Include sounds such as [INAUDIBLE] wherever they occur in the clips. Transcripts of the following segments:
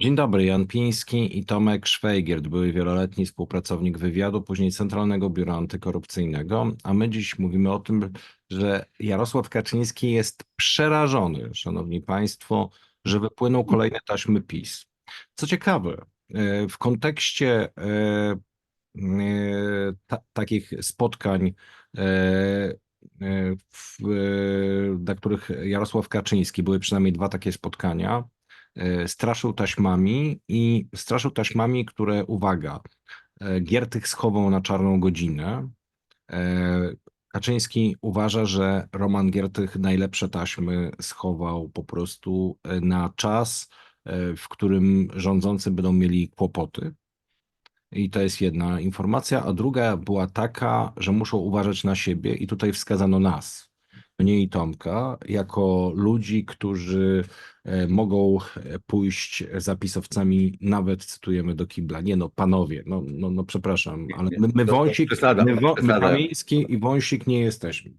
Dzień dobry, Jan Piński i Tomek Szwajgiert, były wieloletni współpracownik wywiadu, później Centralnego Biura Antykorupcyjnego, a my dziś mówimy o tym, że Jarosław Kaczyński jest przerażony, szanowni państwo, że wypłyną kolejne taśmy PiS. Co ciekawe, e, w kontekście e, e, ta, takich spotkań, na których Jarosław Kaczyński, były przynajmniej dwa takie spotkania, straszył taśmami i straszył taśmami, które, uwaga, e, Giertych schował na czarną godzinę. E, Kaczyński uważa, że Roman Giertych najlepsze taśmy schował po prostu e, na czas, e, w którym rządzący będą mieli kłopoty. I to jest jedna informacja, a druga była taka, że muszą uważać na siebie i tutaj wskazano nas, mnie i Tomka, jako ludzi, którzy e, mogą e, pójść za pisowcami, nawet cytujemy do kibla. Nie no, panowie, no, no, no przepraszam, ale my, my Wąsik, przesada, my, Wo- my. Kamiński i Wąsik nie jesteśmy.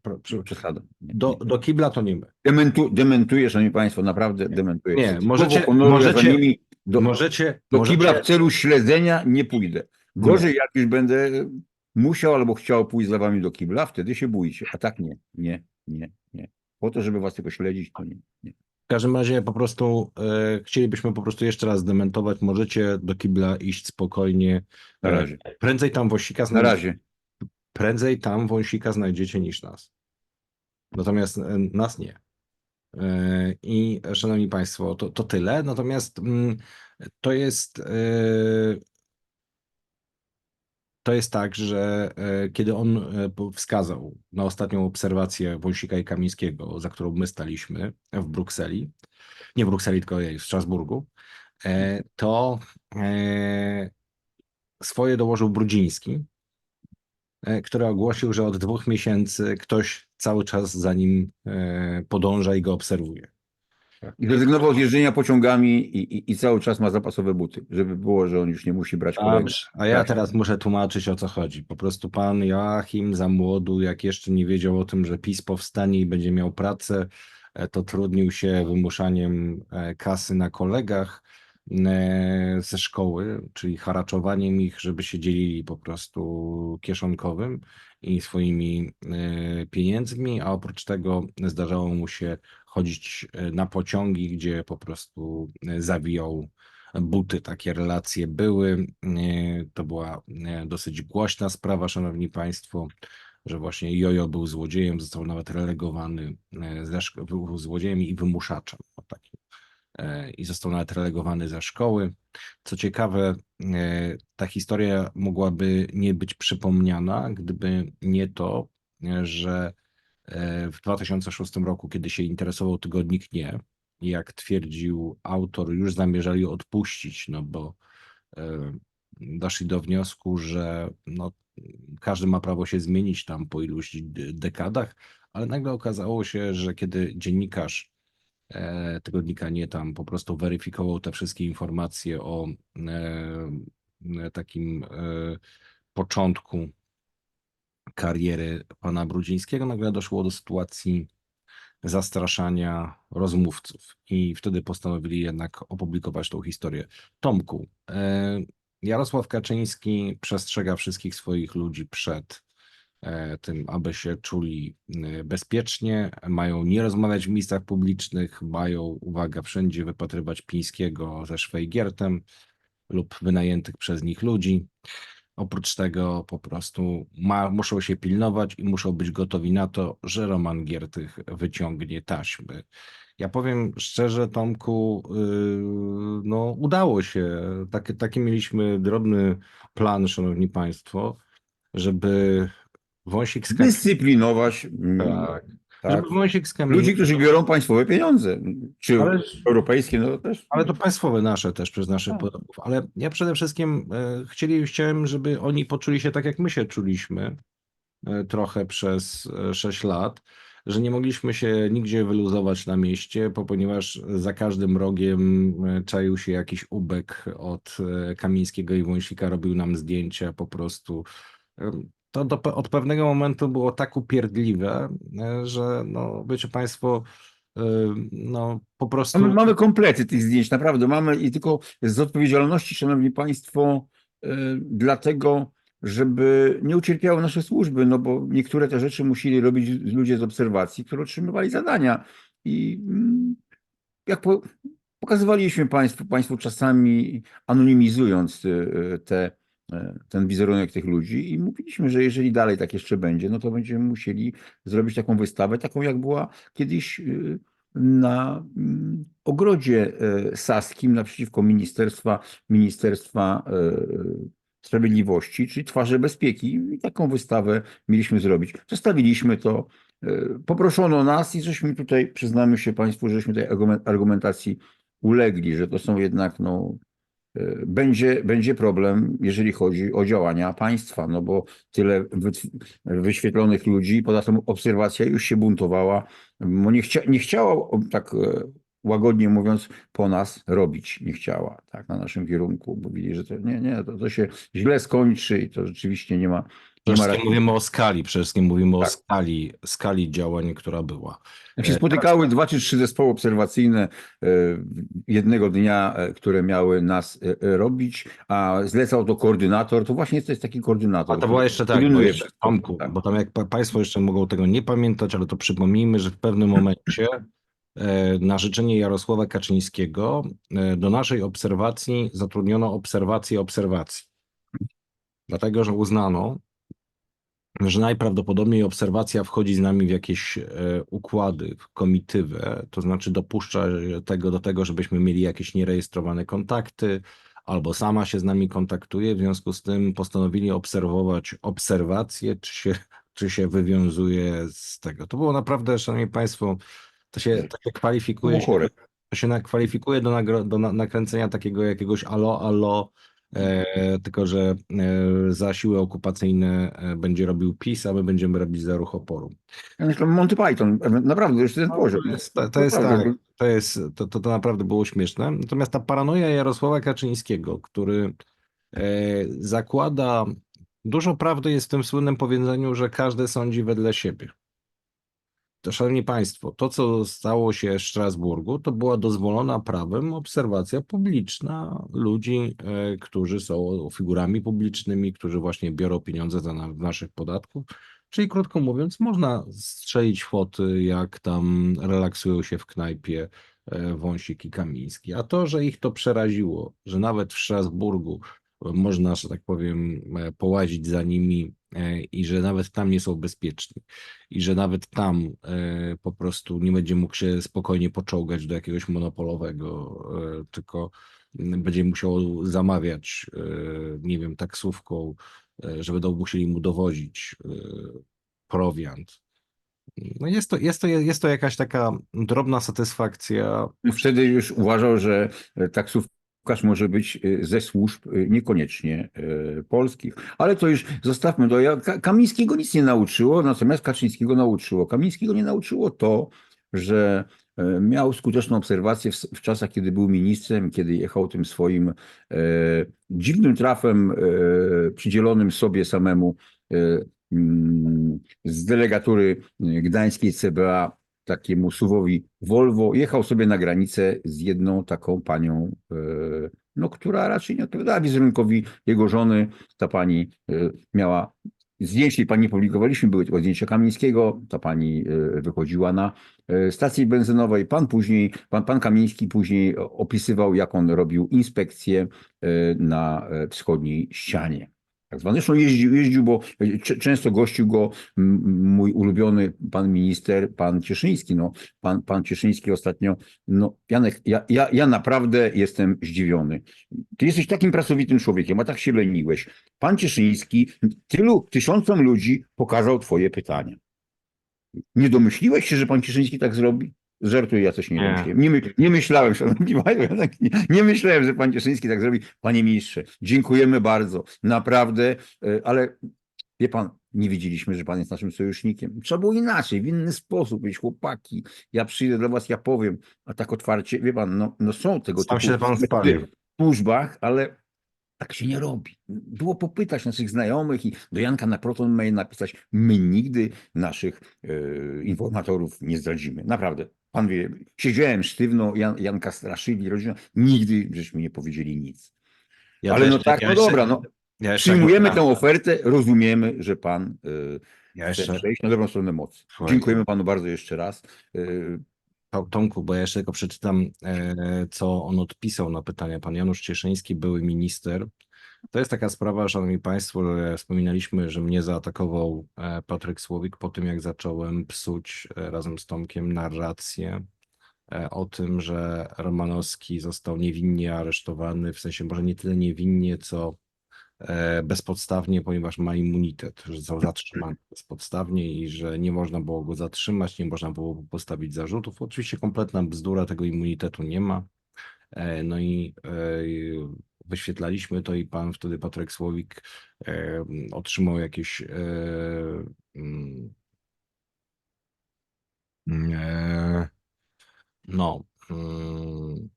Przesada. Do, do kibla to nie my. Dementu, dementuję, szanowni państwo, naprawdę dementuję. Nie, możecie- możecie- nimi do, możecie, do możecie, kibla w celu śledzenia nie pójdę. Gorzej jak już będę musiał albo chciał pójść za wami do kibla, wtedy się bójcie. A tak nie, nie, nie, nie. Po to, żeby was tylko śledzić, to nie. nie. W każdym razie po prostu e, chcielibyśmy po prostu jeszcze raz dementować. Możecie do kibla iść spokojnie. Na razie. E, Prędzej tam wąsika Na znajdziecie, razie. prędzej tam wąsika znajdziecie niż nas. Natomiast e, nas nie. E, I szanowni państwo, to, to tyle. Natomiast mm, to jest e, to jest tak, że e, kiedy on e, wskazał na ostatnią obserwację Wąsika i Kamińskiego, za którą my staliśmy w Brukseli, nie w Brukseli, tylko w Strasburgu, e, to swoje dołożył Brudziński, który ogłosił, że od dwóch miesięcy ktoś cały czas za nim podąża i go obserwuje. I zrezygnował z jeżdżenia pociągami i, i, i cały czas ma zapasowe buty, żeby było, że on już nie musi brać kolejnych. Dobrze, a ja Tak. teraz muszę tłumaczyć o co chodzi. Po prostu pan Joachim za młodu, jak jeszcze nie wiedział o tym, że PiS powstanie i będzie miał pracę, e, to trudnił się wymuszaniem e, kasy na kolegach e, ze szkoły, czyli haraczowaniem ich, żeby się dzielili po prostu kieszonkowym i swoimi pieniędzmi, a oprócz tego zdarzało mu się chodzić e, na pociągi, gdzie po prostu e, zawijał buty, takie relacje były. E, To była dosyć głośna sprawa, szanowni państwo, że właśnie Jojo był złodziejem, został nawet relegowany, był złodziejem i wymuszaczem. takim. I został nawet relegowany ze szkoły. Co ciekawe, ta historia mogłaby nie być przypomniana, gdyby nie to, że w 2006 roku, kiedy się interesował tygodnik Nie, jak twierdził autor, już zamierzali odpuścić, no bo e, doszli do wniosku, że no, każdy ma prawo się zmienić tam po iluś dekadach, ale nagle okazało się, że kiedy dziennikarz e, tygodnika nie tam po prostu weryfikował te wszystkie informacje o e, e, takim e, początku kariery pana Brudzińskiego, nagle doszło do sytuacji zastraszania rozmówców i wtedy postanowili jednak opublikować tą historię. Tomku, e, Jarosław Kaczyński przestrzega wszystkich swoich ludzi przed e, tym, aby się czuli e, bezpiecznie, mają nie rozmawiać w miejscach publicznych, mają, uwaga, wszędzie wypatrywać Pińskiego ze Szwajgiertem lub wynajętych przez nich ludzi. Oprócz tego po prostu ma, muszą się pilnować i muszą być gotowi na to, że Roman Giertych wyciągnie taśmy. Ja powiem szczerze, Tomku, yy, no udało się. Taki, taki mieliśmy drobny plan, szanowni państwo, żeby Wąsik Dyscyplinować mm, tak, tak. żeby Wąsik z Kamieni- ludzi, którzy biorą państwowe pieniądze, czy Ale- europejskie, no to też. Ale to państwowe nasze też przez naszych Tak. podatków. Ale ja przede wszystkim e, chcieli, chciałem, żeby oni poczuli się tak, jak my się czuliśmy e, trochę przez e, 6 lat, że nie mogliśmy się nigdzie wyluzować na mieście, po- ponieważ za każdym rogiem e, czaił się jakiś ubek od Kamińskiego i Wąsika, robił nam zdjęcia po prostu. E, To do, od pewnego momentu było tak upierdliwe, e, że no, wiecie Państwo, y, no po prostu... Mamy, mamy komplety tych zdjęć, naprawdę. Mamy i tylko z odpowiedzialności, szanowni państwo, y, dlatego, żeby nie ucierpiały nasze służby, no bo niektóre te rzeczy musieli robić ludzie z obserwacji, którzy otrzymywali zadania. I mm, jak po, pokazywaliśmy państwu, państwu czasami anonimizując te, ten wizerunek tych ludzi i mówiliśmy, że jeżeli dalej tak jeszcze będzie, no to będziemy musieli zrobić taką wystawę, taką jak była kiedyś y, na mm, ogrodzie e, saskim naprzeciwko Ministerstwa, Ministerstwa e, Sprawiedliwości, czyli Twarze Bezpieki. I taką wystawę mieliśmy zrobić. Zostawiliśmy to. e, Poproszono nas i żeśmy tutaj, przyznamy się Państwu, żeśmy tej argumen- argumentacji ulegli, że to są jednak no, e, będzie, będzie problem, jeżeli chodzi o działania państwa, no bo tyle wyświetlonych ludzi, poza tym obserwacja już się buntowała, bo nie, chcia, nie chciała, tak e, łagodnie mówiąc, po nas robić, nie chciała, tak, na naszym kierunku. Mówili, że to nie, nie, to, to się źle skończy i to rzeczywiście nie ma, Przede wszystkim mówimy o skali, przede wszystkim mówimy o Tak. skali, skali działań, która była. Jak się E, spotykały dwa czy trzy zespoły obserwacyjne e, jednego dnia, e, które miały nas robić, a zlecał to koordynator, to właśnie to jest taki koordynator. A to który jeszcze tak, bo, jeszcze, Tomku, tak. bo tam jak pa- Państwo jeszcze mogą tego nie pamiętać, ale to przypomnijmy, że w pewnym momencie na życzenie Jarosława Kaczyńskiego do naszej obserwacji zatrudniono obserwację obserwacji. Dlatego, że uznano, że najprawdopodobniej obserwacja wchodzi z nami w jakieś e, układy, w komitywę, to znaczy dopuszcza tego do tego, żebyśmy mieli jakieś nierejestrowane kontakty, albo sama się z nami kontaktuje, w związku z tym postanowili obserwować obserwacje, czy się, czy się wywiązuje z tego. To było naprawdę, szanowni państwo, to się, to się kwalifikuje się to się kwalifikuje do, nagro, do na, nakręcenia takiego jakiegoś alo, alo, e, tylko że e, za siły okupacyjne e, będzie robił PiS, a my będziemy robić za ruch oporu. Monty Python, naprawdę już ten poziom. To jest, to, to jest tak, to, jest, to, to, to naprawdę było śmieszne. Natomiast ta paranoja Jarosława Kaczyńskiego, który e, zakłada, dużo prawdy jest w tym słynnym powiedzeniu, że każdy sądzi wedle siebie. To, szanowni państwo, to co stało się w Strasburgu, to była dozwolona prawem obserwacja publiczna ludzi, e, którzy są figurami publicznymi, którzy właśnie biorą pieniądze za na, naszych podatków. Czyli krótko mówiąc, można strzelić foty, jak tam relaksują się w knajpie e, Wąsik i Kamiński. A to, że ich to przeraziło, że nawet w Strasburgu e, można, że tak powiem, połazić za nimi i że nawet tam nie są bezpieczni i że nawet tam e, po prostu nie będzie mógł się spokojnie poczołgać do jakiegoś monopolowego, e, tylko m, będzie musiał zamawiać, e, nie wiem, taksówką, e, że będą musieli mu dowozić e, prowiant. No jest to, jest to, jest to jakaś taka drobna satysfakcja. Wtedy już uważał, że e, taksówkarz może być e, ze służb e, niekoniecznie e, polskich. Ale to już zostawmy Ka- Kamińskiego nic nie nauczyło, natomiast Kaczyńskiego nauczyło. Kamińskiego nie nauczyło to, że miał skuteczną obserwację w, w czasach, kiedy był ministrem, kiedy jechał tym swoim e, dziwnym trafem e, przydzielonym sobie samemu e, z delegatury gdańskiej CBA takiemu suwowi Volvo, jechał sobie na granicę z jedną taką panią, e, no, która raczej nie odpowiadała wizerunkowi jego żony. Ta pani e, miała zdjęcie, pani publikowaliśmy, były tylko zdjęcia Kamińskiego, ta pani e, wychodziła na stacji benzynowej, pan później, pan, pan Kamiński później opisywał, jak on robił inspekcję na wschodniej ścianie. Tak zwane. Zresztą jeździł, jeździł bo cze- często gościł go mój ulubiony pan minister, pan Cieszyński. No, pan, pan Cieszyński ostatnio, no Janek, ja, ja, ja naprawdę jestem zdziwiony. Ty jesteś takim pracowitym człowiekiem, a tak się leniłeś. Pan Cieszyński tylu tysiącom ludzi pokazał twoje pytania. Nie domyśliłeś się, że pan Cieszyński tak zrobi? Żartuję, ja coś nie, Nie. myślałem. Nie, my, nie myślałem, szanowni [LAUGHS] państwo, tak nie, nie myślałem, że pan Cieszyński tak zrobi. Panie ministrze, dziękujemy bardzo, naprawdę, e, ale wie pan, nie wiedzieliśmy, że pan jest naszym sojusznikiem. Trzeba było inaczej, w inny sposób, być chłopaki, ja przyjdę do was, ja powiem, a tak otwarcie, wie pan, no, no są tego Sam typu się pan spalił. w służbach, ale tak się nie robi. Było popytać naszych znajomych i do Janka na Proton Mail napisać, my nigdy naszych e, informatorów nie zdradzimy. Naprawdę. Pan wie, siedziałem sztywno, Jan, Janka straszyli, rodzina, nigdy żeśmy nie powiedzieli nic. Ja Ale no tak, ja no jeszcze- dobra, no. Ja Przyjmujemy tę ofertę, rozumiemy, że pan y, Ja chce jeszcze, przejść na dobrą stronę mocy. Słuchaj. Dziękujemy panu bardzo jeszcze raz. Y, To- Tomku, bo ja jeszcze tylko przeczytam, e, co on odpisał na pytania. Pan Janusz Cieszyński, były minister. To jest taka sprawa, szanowni państwo, że wspominaliśmy, że mnie zaatakował e, Patryk Słowik po tym, jak zacząłem psuć e, razem z Tomkiem narrację e, o tym, że Romanowski został niewinnie aresztowany, w sensie może nie tyle niewinnie, co bezpodstawnie, ponieważ ma immunitet, że został zatrzymany bezpodstawnie i że nie można było go zatrzymać, nie można było postawić zarzutów. Oczywiście kompletna bzdura, tego immunitetu nie ma. No i wyświetlaliśmy to i pan wtedy, Patryk Słowik, e, otrzymał jakieś e, mm, e, no, mm,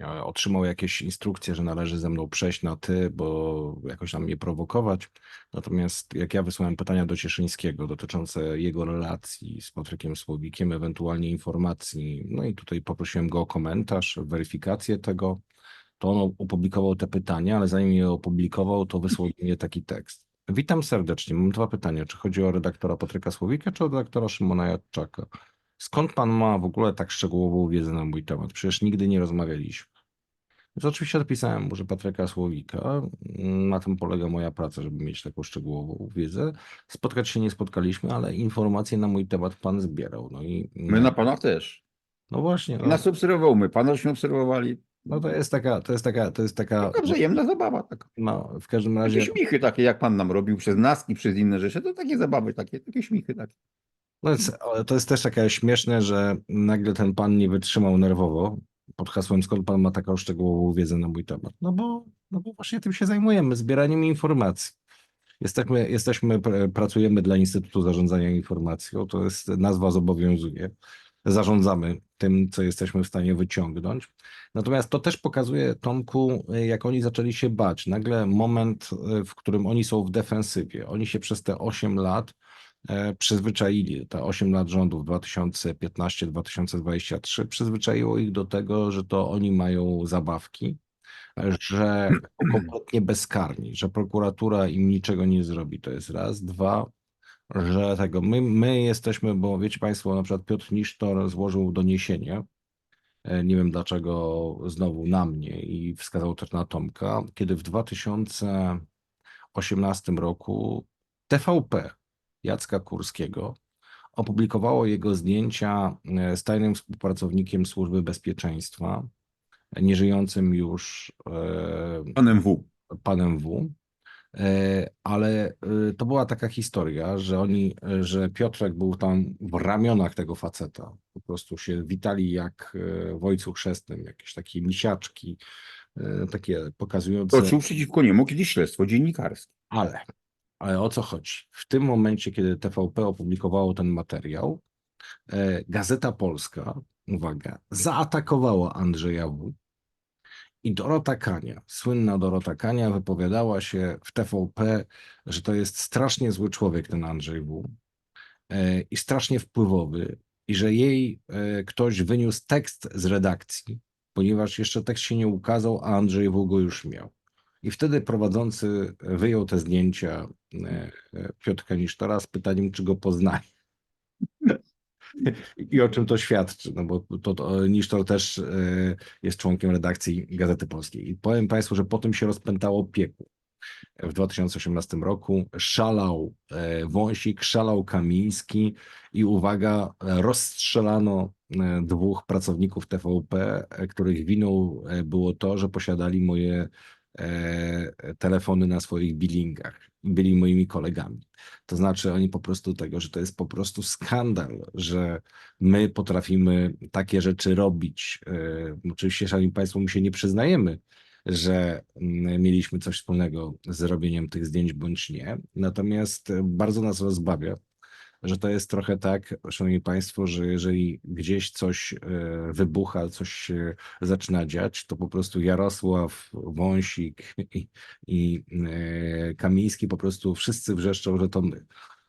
otrzymał jakieś instrukcje, że należy ze mną przejść na ty, bo jakoś tam mnie prowokować. Natomiast jak ja wysłałem pytania do Cieszyńskiego dotyczące jego relacji z Patrykiem Słowikiem, ewentualnie informacji, no i tutaj poprosiłem go o komentarz, weryfikację tego, to on opublikował te pytania, ale zanim je opublikował, to wysłał mnie taki tekst. Witam serdecznie. Mam dwa pytania. Czy chodzi o redaktora Patryka Słowika, czy o redaktora Szymona Jadczaka? Skąd pan ma w ogóle tak szczegółową wiedzę na mój temat? Przecież nigdy nie rozmawialiśmy. Więc oczywiście odpisałem mu, że Patryka Słowika, na tym polega moja praca, żeby mieć taką szczegółową wiedzę. Spotkać się nie spotkaliśmy, ale informacje na mój temat pan zbierał. No i my na pana też. no właśnie, no, Nas obserwował, my pana obserwowali. No to jest taka, to jest taka, to jest taka, Taka wzajemna zabawa. Taka. no w każdym Takie razie, śmichy takie, jak pan nam robił przez naski, przez inne rzeczy, to takie zabawy, takie, takie śmichy takie. no jest, ale to jest też takie śmieszne, że nagle ten pan nie wytrzymał nerwowo pod hasłem, skąd pan ma taką szczegółową wiedzę na mój temat. No bo, no bo właśnie tym się zajmujemy, zbieraniem informacji. Jesteśmy, jesteśmy, pr- pracujemy dla Instytutu Zarządzania Informacją, to jest, nazwa zobowiązuje. Zarządzamy tym, co jesteśmy w stanie wyciągnąć. Natomiast to też pokazuje, Tomku, jak oni zaczęli się bać. Nagle moment, w którym oni są w defensywie. Oni się przez te 8 lat e, przyzwyczaili, te 8 lat rządów 2015-2023 przyzwyczaiło ich do tego, że to oni mają zabawki, że kompletnie bezkarni, że prokuratura im niczego nie zrobi. To jest raz. Dwa, że tego my, my jesteśmy, bo wiecie Państwo, na przykład Piotr Nisztor złożył doniesienie, e, nie wiem dlaczego znowu na mnie i wskazał też na Tomka, kiedy w 2018 roku TVP Jacka Kurskiego opublikowało jego zdjęcia e, z tajnym współpracownikiem Służby Bezpieczeństwa, nieżyjącym już e, Panem W. panem W. E, Ale e, to była taka historia, że oni, że Piotrek był tam w ramionach tego faceta. Po prostu się witali jak e, w ojcu chrzestnym, jakieś takie misiaczki, e, takie pokazujące. Toczył przeciwko niemu kiedyś śledztwo dziennikarskie. Ale, ale o co chodzi? W tym momencie, kiedy TVP opublikowało ten materiał, Gazeta Polska, uwaga, zaatakowała Andrzeja W. I Dorota Kania, słynna Dorota Kania, wypowiadała się w TVP, że to jest strasznie zły człowiek, ten Andrzej W. e, I strasznie wpływowy, i że jej e, ktoś wyniósł tekst z redakcji, ponieważ jeszcze tekst się nie ukazał, a Andrzej W. go już miał. I wtedy prowadzący wyjął te zdjęcia e, e, Piotrka Nisztora z pytaniem, czy go poznaje. I o czym to świadczy, no bo to, to Nisztor też e, jest członkiem redakcji Gazety Polskiej. I powiem Państwu, że po tym się rozpętało piekło. W 2018 roku szalał e, Wąsik, szalał Kamiński i uwaga, rozstrzelano e, dwóch pracowników TVP, których winą było to, że posiadali moje telefony na swoich billingach byli moimi kolegami. To znaczy oni po prostu tego, że to jest po prostu skandal, że my potrafimy takie rzeczy robić. E, Oczywiście, szanowni państwo, my się nie przyznajemy, że mm, mieliśmy coś wspólnego z robieniem tych zdjęć bądź nie. Natomiast e, bardzo nas rozbawia, że to jest trochę tak, szanowni państwo, że jeżeli gdzieś coś e, wybucha, coś się zaczyna dziać, to po prostu Jarosław, Wąsik i, i e, Kamiński po prostu wszyscy wrzeszczą, że to my.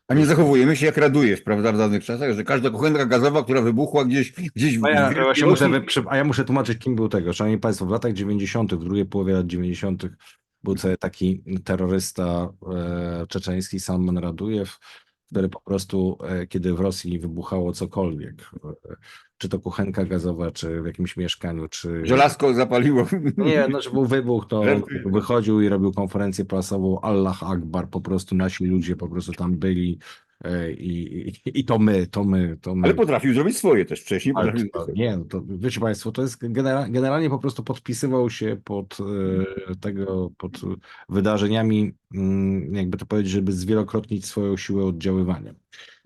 A nie zachowujemy się jak Radujew, prawda, w danych czasach, że każda kuchenka gazowa, która wybuchła gdzieś, gdzieś w A ja, w właśnie muszę, Rosji- wyprzy- a ja muszę tłumaczyć, kim był tego. Szanowni Państwo, w latach 90., w drugiej połowie lat 90. był sobie taki terrorysta e, czeczeński, Salman Radujew, który po prostu, e, kiedy w Rosji wybuchało cokolwiek, e, czy to kuchenka gazowa, czy w jakimś mieszkaniu, czy... Żelazko zapaliło. Nie, no, że był wybuch, to wychodził i robił konferencję prasową Allah Akbar, po prostu nasi ludzie po prostu tam byli i, i, i to my, to my, to my. Ale potrafił zrobić swoje też wcześniej. Ale to, nie, no to wiecie Państwo, to jest genera generalnie po prostu podpisywał się pod e, tego, pod wydarzeniami, mm, jakby to powiedzieć, żeby zwielokrotnić swoją siłę oddziaływania.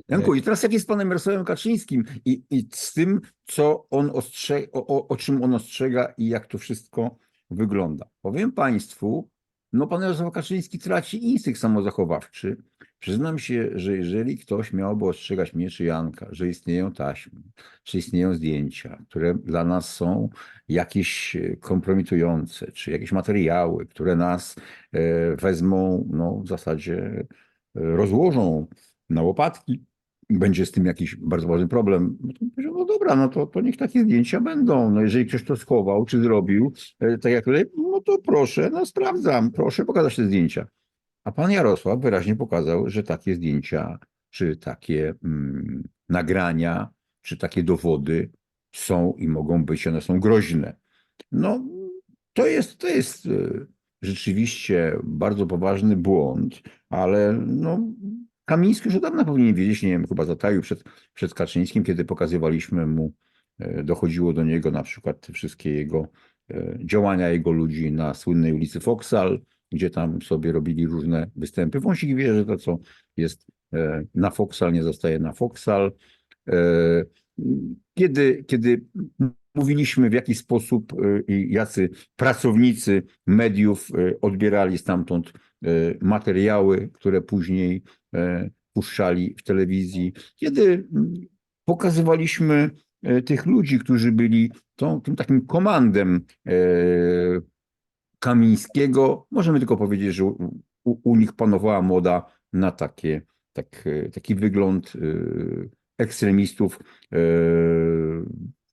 Janku, i teraz jak jest z panem Jarosławem Kaczyńskim i, i z tym, co on ostrzega, o, o, o czym on ostrzega i jak to wszystko wygląda. Powiem państwu, no pan Jarosław Kaczyński traci instynkt samozachowawczy. Przyznam się, że jeżeli ktoś miałby ostrzegać mnie czy Janka, że istnieją taśmy, czy istnieją zdjęcia, które dla nas są jakieś e, kompromitujące, czy jakieś materiały, które nas e, wezmą, no w zasadzie e, rozłożą na łopatki, będzie z tym jakiś bardzo ważny problem, no no dobra, no to, to niech takie zdjęcia będą. No jeżeli ktoś to schował czy zrobił, tak jak tutaj, no to proszę, no sprawdzam, proszę pokazać te zdjęcia. A pan Jarosław wyraźnie pokazał, że takie zdjęcia, czy takie mm, nagrania, czy takie dowody są i mogą być, one są groźne. No, to jest, to jest e, rzeczywiście bardzo poważny błąd, ale no, Kamiński już od dawna powinien wiedzieć, nie wiem, chyba zataił przed, przed Kaczyńskim, kiedy pokazywaliśmy mu, e, dochodziło do niego na przykład wszystkie jego e, działania jego ludzi na słynnej ulicy Foksal, gdzie tam sobie robili różne występy. Wąsik wie, że to, co jest e, na Foksal, nie zostaje na Foksal. E, Kiedy, kiedy mówiliśmy, w jaki sposób e, i jacy pracownicy mediów odbierali stamtąd materiały, które później puszczali w telewizji, kiedy pokazywaliśmy tych ludzi, którzy byli tą, tym takim komandem Kamińskiego, możemy tylko powiedzieć, że u, u, nich panowała moda na takie, tak, e, taki wygląd e, ekstremistów e,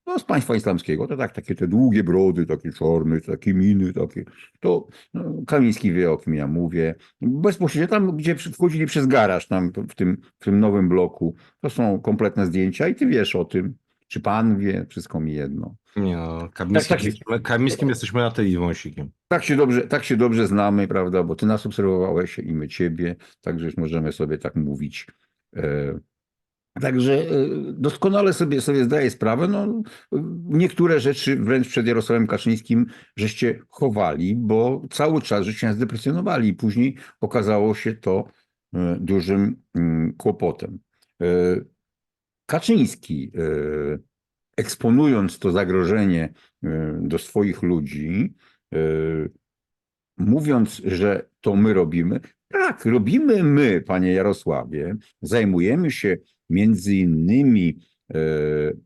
no, z państwa islamskiego. To tak, takie te długie brody, takie czarne, takie miny, takie. To no, Kamiński wie, o kim ja mówię. Bezpośrednio tam, gdzie wchodzili przez garaż, tam w tym, w tym nowym bloku, to są kompletne zdjęcia i ty wiesz o tym. Czy pan wie? Wszystko mi jedno. Nie no, Kamińskim, Tak, tak. jesteśmy- Kamińskim jesteśmy na tej z wąsikiem. Tak się dobrze, tak się dobrze znamy, prawda? Bo ty nas obserwowałeś i my ciebie, także już możemy sobie tak mówić. E, Także e, doskonale sobie, sobie zdaję sprawę. No, niektóre rzeczy wręcz przed Jarosławem Kaczyńskim żeście chowali, bo cały czas żeście nas deprecjonowali i później okazało się to e, dużym mm, kłopotem. E, Kaczyński, e, eksponując to zagrożenie e, do swoich ludzi, e, mówiąc, że to my robimy, tak, robimy my, panie Jarosławie, zajmujemy się między innymi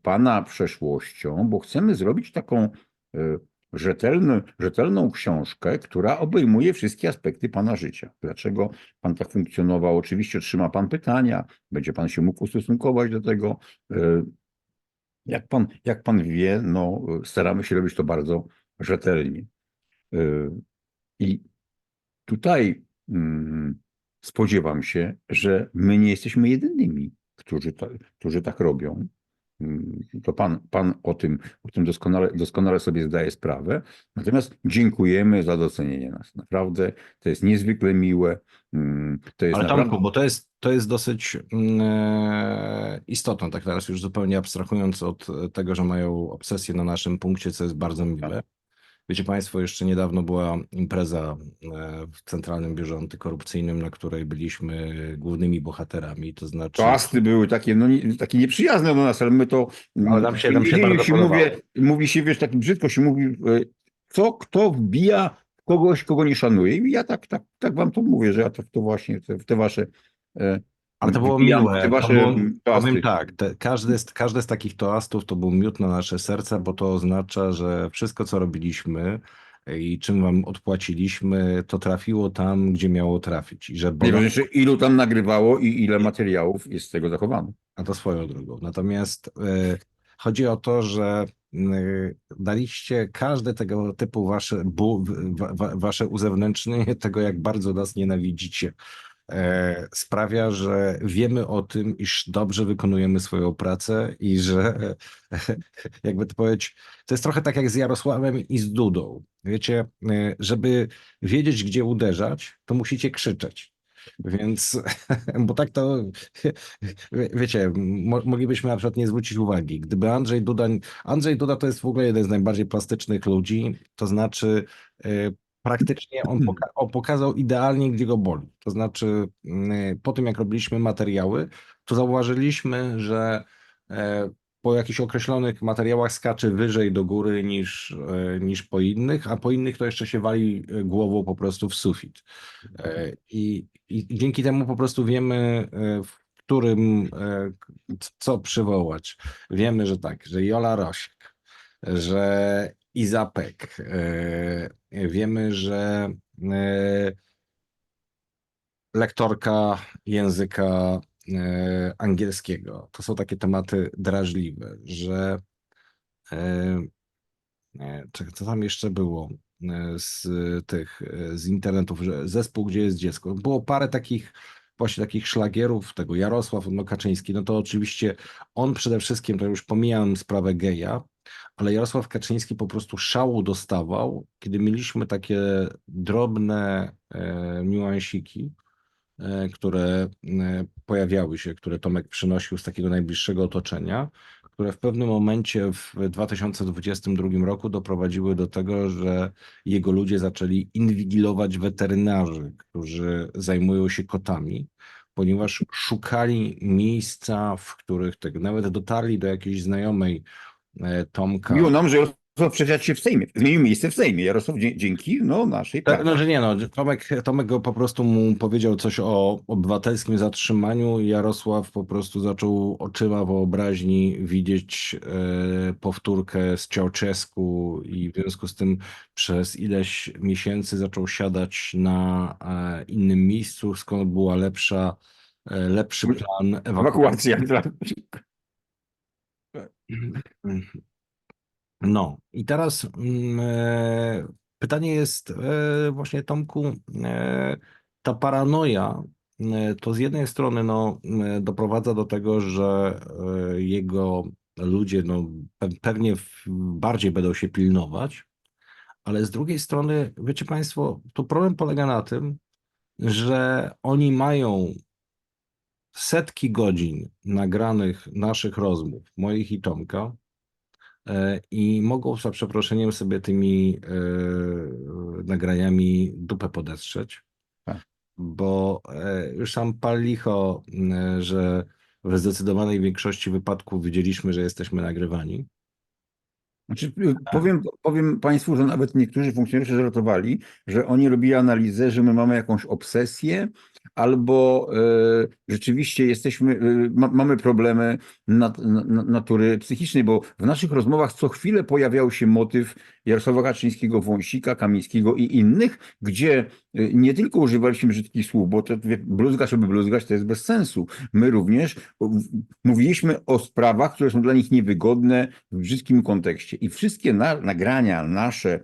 pana przeszłością, bo chcemy zrobić taką e, rzetelną, książkę, która obejmuje wszystkie aspekty pana życia. Dlaczego pan tak funkcjonował? Oczywiście otrzyma pan pytania, będzie pan się mógł ustosunkować do tego. E, Jak pan, jak pan wie, no, staramy się robić to bardzo rzetelnie. E, I tutaj mm, spodziewam się, że my nie jesteśmy jedynymi, którzy, którzy tak robią. Mm, To pan, pan o tym, o tym doskonale, doskonale sobie zdaje sprawę. Natomiast dziękujemy za docenienie nas. Naprawdę to jest niezwykle miłe. Mm, To jest Ale naprawdę... Tomku, bo to jest, to jest dosyć mm, e, istotne, tak teraz już zupełnie abstrahując od tego, że mają obsesję na naszym punkcie, co jest bardzo miłe. Wiecie Państwo, jeszcze niedawno była impreza e, w Centralnym Biurze Antykorupcyjnym, na której byliśmy głównymi bohaterami, to znaczy... Toasty były takie, no, nie, takie nieprzyjazne do nas, ale my to. Ale nam się- nam się bardzo się mówię, mówi się, wiesz, tak brzydko się mówi, e, co kto wbija kogoś, kogo nie szanuje. I ja tak, tak, tak wam to mówię, że ja to, to właśnie te, w te wasze. Ale to było wbijam miłe. To wasze było, toasty. powiem tak, te, każdy, z, każdy z takich toastów to był miód na nasze serca, bo to oznacza, że wszystko, co robiliśmy, i czym wam odpłaciliśmy, to trafiło tam, gdzie miało trafić. I że Nie wiem jeszcze, ilu tam nagrywało i ile materiałów jest z tego zachowanych. A to swoją drogą. Natomiast e, chodzi o to, że e, daliście każde tego typu wasze, bu, wa, wa, wasze uzewnętrznienie tego, jak bardzo nas nienawidzicie. E, sprawia, że wiemy o tym, iż dobrze wykonujemy swoją pracę i że, [LAUGHS] jakby to powiedzieć, to jest trochę tak jak z Jarosławem i z Dudą. Wiecie, e, żeby wiedzieć, gdzie uderzać, to musicie krzyczeć. Więc, [LAUGHS] bo tak to, wie- [LAUGHS] wiecie, mo, moglibyśmy na przykład nie zwrócić uwagi. Gdyby Andrzej Duda, Andrzej Duda to jest w ogóle jeden z najbardziej plastycznych ludzi, to znaczy e, praktycznie on, poka on pokazał idealnie, gdzie go boli. To znaczy mm, po tym, jak robiliśmy materiały, to zauważyliśmy, że e, po jakichś określonych materiałach skacze wyżej do góry niż, e, niż po innych, a po innych to jeszcze się wali e, głową po prostu w sufit. I, i dzięki temu po prostu wiemy, w którym, co przywołać. Wiemy, że tak, że Jola Rosiek, że Izapek, e, wiemy, że e, lektorka języka e, angielskiego. To są takie tematy drażliwe, że co tam jeszcze było z tych, z internetów, że zespół, gdzie jest dziecko. Było parę takich właśnie takich szlagierów, tego Jarosław Kaczyński, no to oczywiście on przede wszystkim, to już pomijam sprawę geja, ale Jarosław Kaczyński po prostu szału dostawał, kiedy mieliśmy takie drobne e, niuansiki, e, które e, pojawiały się, które Tomek przynosił z takiego najbliższego otoczenia, które w pewnym momencie w 2022 roku doprowadziły do tego, że jego ludzie zaczęli inwigilować weterynarzy, którzy zajmują się kotami, ponieważ szukali miejsca, w których tego, nawet dotarli do jakiejś znajomej Tomka. Miło nam, że Jarosław przesiadł się w Sejmie. Zmienił miejsce w Sejmie. Jarosław dzięki no, naszej Tak, pracy. no, że nie, no, Tomek, Tomek go po prostu mu powiedział coś o obywatelskim zatrzymaniu Jarosław po prostu zaczął oczyma wyobraźni widzieć e, powtórkę z Ceausescu i w związku z tym przez ileś miesięcy zaczął siadać na e, innym miejscu, skąd była lepsza, e, lepszy plan ewakuacji. Ewakuacja. No i teraz mm, e, pytanie jest e, właśnie Tomku, e, ta paranoja to z jednej strony no, doprowadza do tego, że jego ludzie no, pe- pewnie bardziej będą się pilnować, ale z drugiej strony, wiecie Państwo, tu problem polega na tym, że oni mają setki godzin nagranych naszych rozmów, moich i Tomka, e, i mogą za przeproszeniem sobie tymi e, nagraniami dupę podetrzeć. Tak. Bo e, już sam pal licho, że w zdecydowanej większości wypadków widzieliśmy, że jesteśmy nagrywani. Znaczy, y, powiem, powiem Państwu, że nawet niektórzy funkcjonariusze żartowali, że oni robili analizę, że my mamy jakąś obsesję albo e, rzeczywiście jesteśmy, e, ma, mamy problemy nat, na, natury psychicznej, bo w naszych rozmowach co chwilę pojawiał się motyw Jarosława Kaczyńskiego, Wąsika, Kamińskiego i innych, gdzie e, nie tylko używaliśmy brzydkich słów, bo to bluzgać, żeby bluzgać, to jest bez sensu. My również mówiliśmy o sprawach, które są dla nich niewygodne w brzydkim kontekście. I wszystkie na, nagrania nasze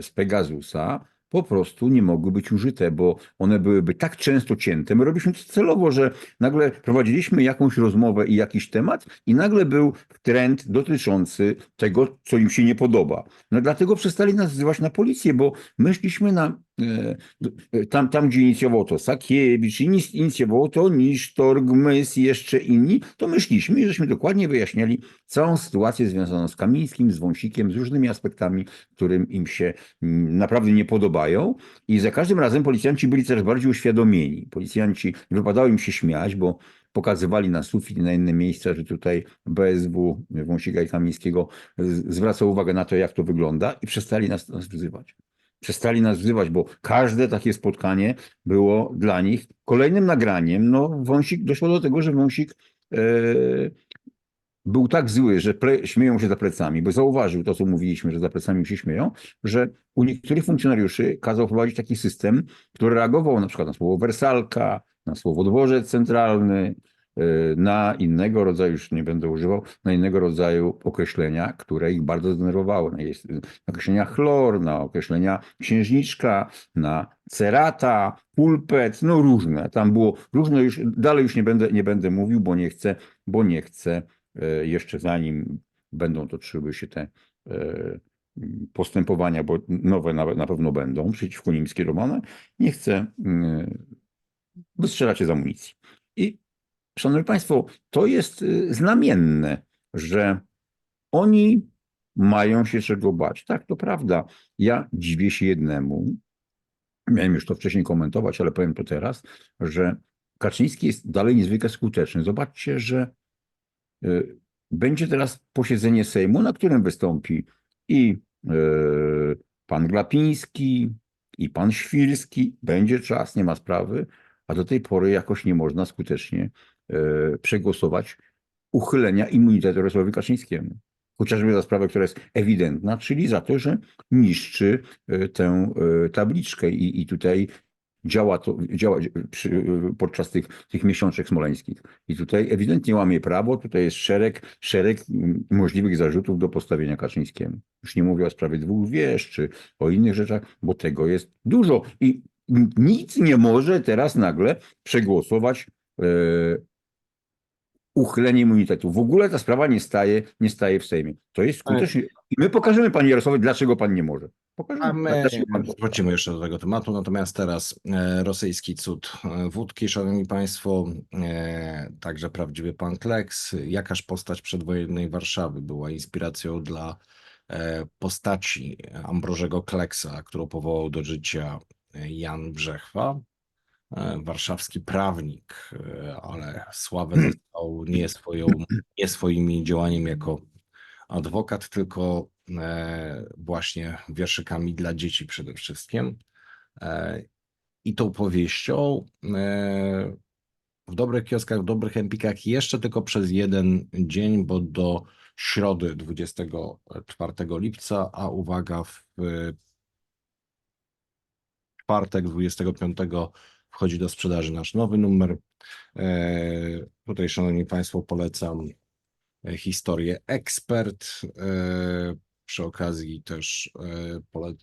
z Pegasusa po prostu nie mogły być użyte, bo one byłyby tak często cięte. My robiliśmy to celowo, że nagle prowadziliśmy jakąś rozmowę i jakiś temat i nagle był trend dotyczący tego, co im się nie podoba. No dlatego przestali nas wzywać na policję, bo my szliśmy na, tam, tam, gdzie inicjował to Sakiewicz, inicjował to Nisztorg, Mys i jeszcze inni, to my szliśmy i żeśmy dokładnie wyjaśniali całą sytuację związaną z Kamińskim, z Wąsikiem, z różnymi aspektami, którym im się mm, naprawdę nie podobają. I za każdym razem policjanci byli coraz bardziej uświadomieni. Policjanci, wypadało im się śmiać, bo pokazywali na sufit i na inne miejsca, że tutaj BSW Wąsika i Kamińskiego zwraca uwagę na to, jak to wygląda i przestali nas, nas wzywać. Przestali nas wzywać, bo każde takie spotkanie było dla nich kolejnym nagraniem. No, Wąsik, doszło do tego, że Wąsik e, był tak zły, że ple, śmieją się za plecami, bo zauważył to, co mówiliśmy, że za plecami się śmieją, że u niektórych funkcjonariuszy kazał wprowadzić taki system, który reagował na przykład na słowo wersalka, na słowo dworzec centralny, na innego rodzaju, już nie będę używał, na innego rodzaju określenia, które ich bardzo zdenerwowały. Na określenia chlor, na określenia księżniczka, na cerata, pulpet, no różne. Tam było różne już, dalej już nie będę, nie będę mówił, bo nie chcę, bo nie chcę e, jeszcze zanim będą toczyły się te e, postępowania, bo nowe na, pewno będą przeciwko nim skierowane, nie chcę wystrzelać się z amunicji. I szanowni państwo, to jest y, znamienne, że oni mają się czego bać. Tak, to prawda. Ja dziwię się jednemu, miałem już to wcześniej komentować, ale powiem to teraz, że Kaczyński jest dalej niezwykle skuteczny. Zobaczcie, że y, będzie teraz posiedzenie Sejmu, na którym wystąpi i y, pan Glapiński, i pan Świrski. Będzie czas, nie ma sprawy, a do tej pory jakoś nie można skutecznie przegłosować uchylenia immunitetu Jarosławowi Kaczyńskiemu. Chociażby za sprawę, która jest ewidentna, czyli za to, że niszczy y, tę y, tabliczkę i, i tutaj działa to działa przy, podczas tych, tych miesiączek smoleńskich. I tutaj ewidentnie łamie prawo, tutaj jest szereg, szereg możliwych zarzutów do postawienia Kaczyńskiemu. Już nie mówię o sprawie dwóch wież, czy o innych rzeczach, bo tego jest dużo. I nic nie może teraz nagle przegłosować e, uchylenie immunitetu. W ogóle ta sprawa nie staje, nie staje w Sejmie. To jest skutecznie. I my pokażemy pani Jarosławie, dlaczego pan nie może. Pokażemy. A my wrócimy jeszcze do tego tematu, natomiast teraz e, rosyjski cud e, wódki, szanowni państwo, e, także prawdziwy pan Kleks. Jakaż postać przedwojennej Warszawy była inspiracją dla e, postaci Ambrożego Kleksa, którą powołał do życia Jan Brzechwa, warszawski prawnik, e, ale sławę dostał nie, swoją, nie swoimi działaniem jako adwokat, tylko e, właśnie wierszykami dla dzieci przede wszystkim. E, I tą powieścią e, w dobrych kioskach, w dobrych empikach jeszcze tylko przez jeden dzień, bo do środy 24 lipca, a uwaga, w e, czwartek 25 wchodzi do sprzedaży nasz nowy numer. E, Tutaj, szanowni państwo, polecam e, historię ekspert. E, Przy okazji też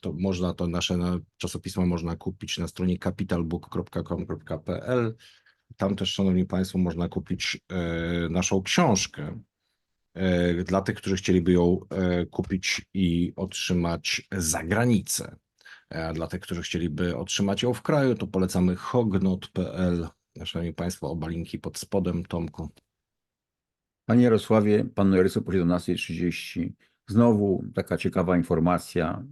to można to nasze na, czasopismo można kupić na stronie capitalbook.com.pl. Tam też, szanowni państwo, można kupić naszą książkę. Dla tych, którzy chcieliby ją kupić i otrzymać za granicę. E, A dla tych, którzy chcieliby otrzymać ją w kraju, to polecamy hognot.pl. Szanowni Państwo, oba linki pod spodem, Tomku. Panie Jarosławie, pan Norysu po 17.30. Znowu taka ciekawa informacja.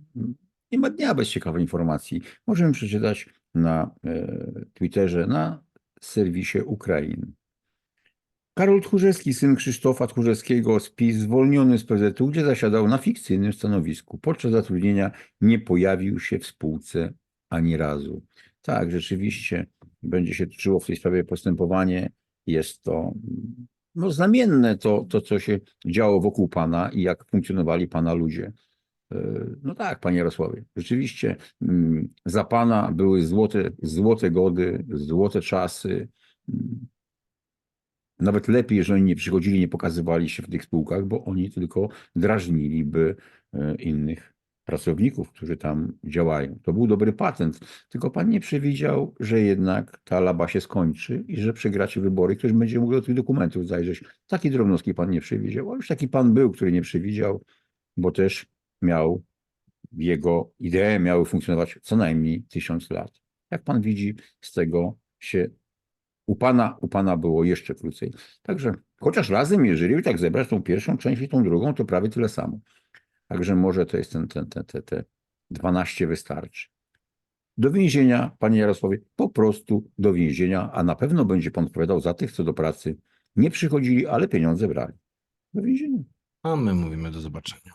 Nie ma dnia bez ciekawej informacji. Możemy przeczytać na e, Twitterze, na serwisie Ukrainy. Karol Tchórzewski, syn Krzysztofa Tchórzewskiego z PiS, zwolniony z PZU, gdzie zasiadał na fikcyjnym stanowisku. Podczas zatrudnienia nie pojawił się w spółce ani razu. Tak, rzeczywiście będzie się toczyło w tej sprawie postępowanie. Jest to no, znamienne to, to, co się działo wokół pana i jak funkcjonowali pana ludzie. E, No tak, panie Jarosławie, rzeczywiście mm, za pana były złote, złote gody, złote czasy. Nawet lepiej, że oni nie przychodzili, nie pokazywali się w tych spółkach, bo oni tylko drażniliby e, innych pracowników, którzy tam działają. To był dobry patent, tylko pan nie przewidział, że jednak ta laba się skończy i że przegracie wybory. Ktoś będzie mógł do tych dokumentów zajrzeć. Taki drobnostki pan nie przewidział, a już taki pan był, który nie przewidział, bo też miał jego idee miały funkcjonować co najmniej tysiąc lat. Jak pan widzi, z tego się u pana, u pana było jeszcze krócej. Także chociaż razem, jeżeli tak zebrać tą pierwszą część i tą drugą, to prawie tyle samo. Także może to jest ten, ten, ten, te, te 12 wystarczy. Do więzienia, panie Jarosławie, po prostu do więzienia, a na pewno będzie pan odpowiadał za tych, co do pracy nie przychodzili, ale pieniądze brali. Do więzienia. A my mówimy do zobaczenia.